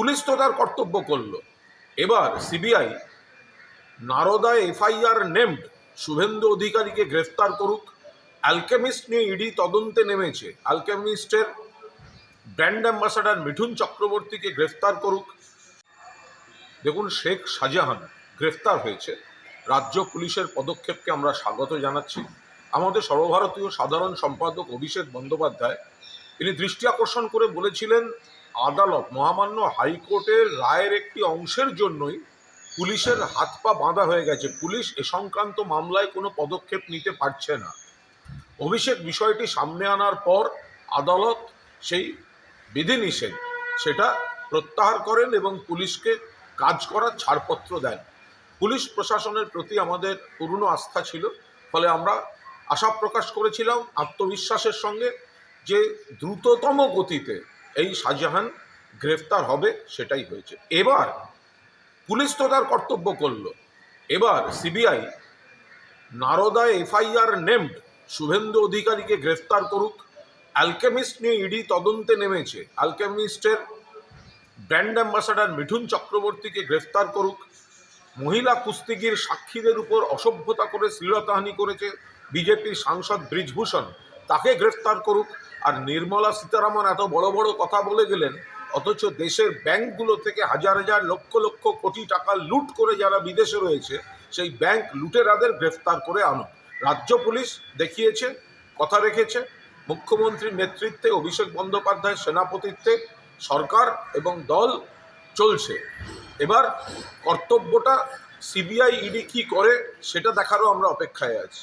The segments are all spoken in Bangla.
পুলিশ তো তার কর্তব্য করল। এবার CBI Narada FIR named Suvendu অধিকারীকে গ্রেফতার করুক। অ্যালকেমিস্ট নিয়ে ইডি তদন্তে নেমেছে। অ্যালকেমিস্টের ব্র্যান্ড অ্যাম্বাসাডার মিঠুন চক্রবর্তীকে গ্রেফতার করুক। দেখুন, শেখ শাহজাহান গ্রেফতার হয়েছে। রাজ্য পুলিশের পদক্ষেপকে আমরা স্বাগত জানাচ্ছি। আমাদের সর্বভারতীয় সাধারণ সম্পাদক অভিষেক বন্দ্যোপাধ্যায়, তিনি দৃষ্টি আকর্ষণ করে বলেছিলেন আদালত মহামান্য হাইকোর্টের রায়ের একটি অংশের জন্যই পুলিশের হাত পা বাঁধা হয়ে গেছে। পুলিশ এ সংক্রান্ত মামলায় কোনো পদক্ষেপ নিতে পারছে না। অভিষেক বিষয়টি সামনে আনার পর আদালত সেই বিধিনিষেধ সেটা প্রত্যাহার করেন এবং পুলিশকে কাজ করার ছাড়পত্র দেন। পুলিশ প্রশাসনের প্রতি আমাদের পূর্ণ আস্থা ছিল। ফলে আমরা আশা প্রকাশ করেছিলাম আত্মবিশ্বাসের সঙ্গে যে দ্রুততম গতিতে এই শাহজাহান গ্রেফতার হবে, সেটাই হয়েছে। এবার পুলিশ তো তার কর্তব্য করল। এবার CBI Narada FIR named Suvendu অধিকারীকে গ্রেফতার করুক। অ্যালকেমিস্ট নিয়ে ইডি তদন্তে নেমেছে। অ্যালকেমিস্টের ব্র্যান্ড অ্যাম্বাসাডার মিঠুন চক্রবর্তীকে গ্রেফতার করুক। মহিলা কুস্তিগির সাক্ষীদের উপর অসভ্যতা করে শ্লীলতাহানি করেছে বিজেপির সাংসদ ব্রিজভূষণ। তাকে গ্রেফতার করুক। আর নির্মলা সীতারামন এত বড় বড় কথা বলে গেলেন, অথচ দেশের ব্যাংকগুলো থেকে হাজার হাজার, লক্ষ লক্ষ কোটি টাকা লুট করে যারা বিদেশে রয়েছে, সেই ব্যাংক লুটেরাদের গ্রেফতার করে আনুক রাজ্য পুলিশ দেখিয়েছে, কথা রেখেছে। মুখ্যমন্ত্রীর নেতৃত্বে অভিষেক বন্দ্যোপাধ্যায়ের সেনাপতিত্বে সরকার এবং দল চলছে। এবার কর্তব্যটা সিবিআই ইডি কি করে, সেটা দেখারও আমরা অপেক্ষায় আছি।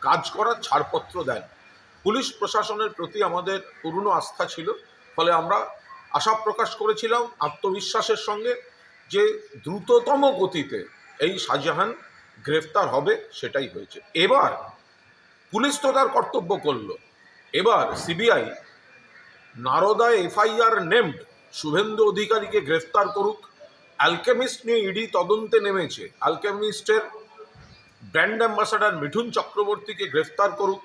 কাজ করার ছাড়পত্র দেন। পুলিশ প্রশাসনের প্রতি আমাদের পূর্ণ আস্থা ছিল। ফলে আমরা আশা প্রকাশ করেছিলাম আত্মবিশ্বাসের সঙ্গে যে দ্রুততম গতিতে এই শাহজাহান গ্রেফতার হবে সেটাই হয়েছে। এবার পুলিশ তো তার কর্তব্য করল। এবার CBI Narada FIR named Suvendu অধিকারীকে গ্রেফতার করুক। অ্যালকেমিস্ট নিয়ে ইডি তদন্তে নেমেছে। অ্যালকেমিস্টের ব্র্যান্ড অ্যাম্বাসাডার মিঠুন চক্রবর্তীকে গ্রেফতার করুক।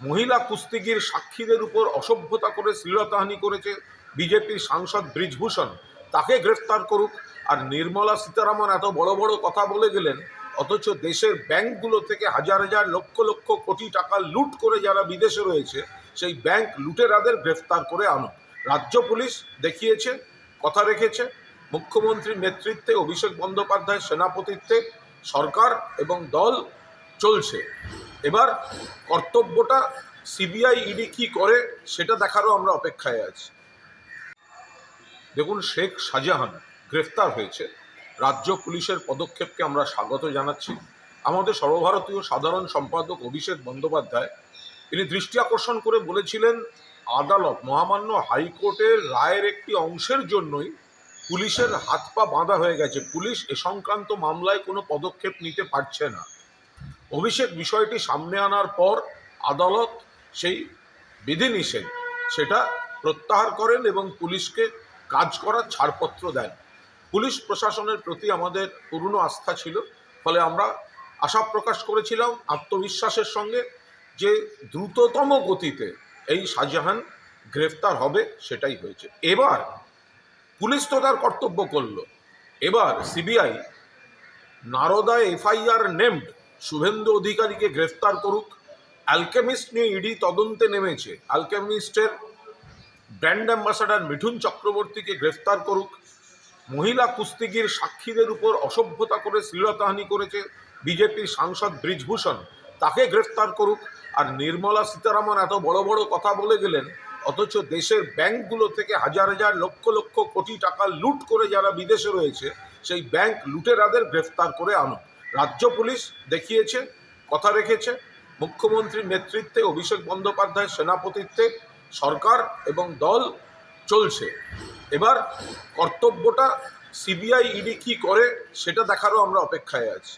মহিলা কুস্তিগির সাক্ষীদের উপর অসভ্যতা করে শ্লীলতাহানি করেছে বিজেপির সাংসদ ব্রিজভূষণ। তাকে গ্রেফতার করুক। আর নির্মলা সীতারামন এত বড় বড় কথা বলে গেলেন, অথচ দেশের ব্যাংকগুলো থেকে হাজার হাজার লক্ষ লক্ষ কোটি টাকা লুট করে যারা বিদেশে রয়েছে, সেই ব্যাংক লুটেরাদের গ্রেফতার করে আনুক। রাজ্য পুলিশ দেখিয়েছে, কথা রেখেছে। মুখ্যমন্ত্রীর নেতৃত্বে অভিষেক বন্দ্যোপাধ্যায়ের সেনাপতিত্বে সরকার এবং দল চলছে। এবার কর্তব্যটা সিবিআই ইডি কি করে সেটা দেখারও আমরা অপেক্ষায় আছি। দেখুন, শেখ শাহজাহান গ্রেফতার হয়েছে। রাজ্য পুলিশের পদক্ষেপকে আমরা স্বাগত জানাচ্ছি। আমাদের সর্বভারতীয় সাধারণ সম্পাদক অভিষেক বন্দ্যোপাধ্যায়, তিনি দৃষ্টি আকর্ষণ করে বলেছিলেন, আদালত মহামান্য হাইকোর্টের রায়ের একটি অংশের জন্যই পুলিশের হাত পা বাঁধা হয়ে গেছে। পুলিশ এ সংক্রান্ত মামলায় কোনো পদক্ষেপ নিতে পারছে না। অভিষেক বিষয়টি সামনে আনার পর আদালত সেই বিধিনিষেধ সেটা প্রত্যাহার করেন এবং পুলিশকে কাজ করার ছাড়পত্র দেন। পুলিশ প্রশাসনের প্রতি আমাদের পূর্ণ আস্থা ছিল, ফলে আমরা আশা প্রকাশ করেছিলাম আত্মবিশ্বাসের সঙ্গে যে দ্রুততম গতিতে এই শাহজাহান গ্রেফতার হবে সেটাই হয়েছে। এবার পুলিশ তো তার কর্তব্য করল। এবার CBI Narada FIR named, Suvendu অধিকারীকে গ্রেফতার করুক। অ্যালকেমিস্ট নিয়ে ইডি তদন্তে নেমেছে। অ্যালকেমিস্টের ব্র্যান্ড অ্যাম্বাসাডার মিঠুন চক্রবর্তীকে গ্রেফতার করুক। মহিলা কুস্তিগির সাক্ষীদের উপর অসভ্যতা করে শ্লীলতাহানি করেছে বিজেপির সাংসদ ব্রিজভূষণ। তাকে গ্রেফতার করুক। আর নির্মলা সীতারামন এত বড় বড় কথা বলে গেলেন অথচ দেশের ব্যাংকগুলো থেকে হাজার হাজার লক্ষ লক্ষ কোটি টাকা লুট করে যারা বিদেশে রয়েছে, সেই ব্যাংক লুটেরাদের গ্রেফতার করে আনুক রাজ্য পুলিশ দেখিয়েছে, কথা রেখেছে। মুখ্যমন্ত্রীর নেতৃত্বে অভিষেক বন্দ্যোপাধ্যায়ের সেনাপতিত্বে সরকার এবং দল চলছে। এবার কর্তব্যটা সিবিআই ইডি কি করে, সেটা দেখারও আমরা অপেক্ষায় আছি।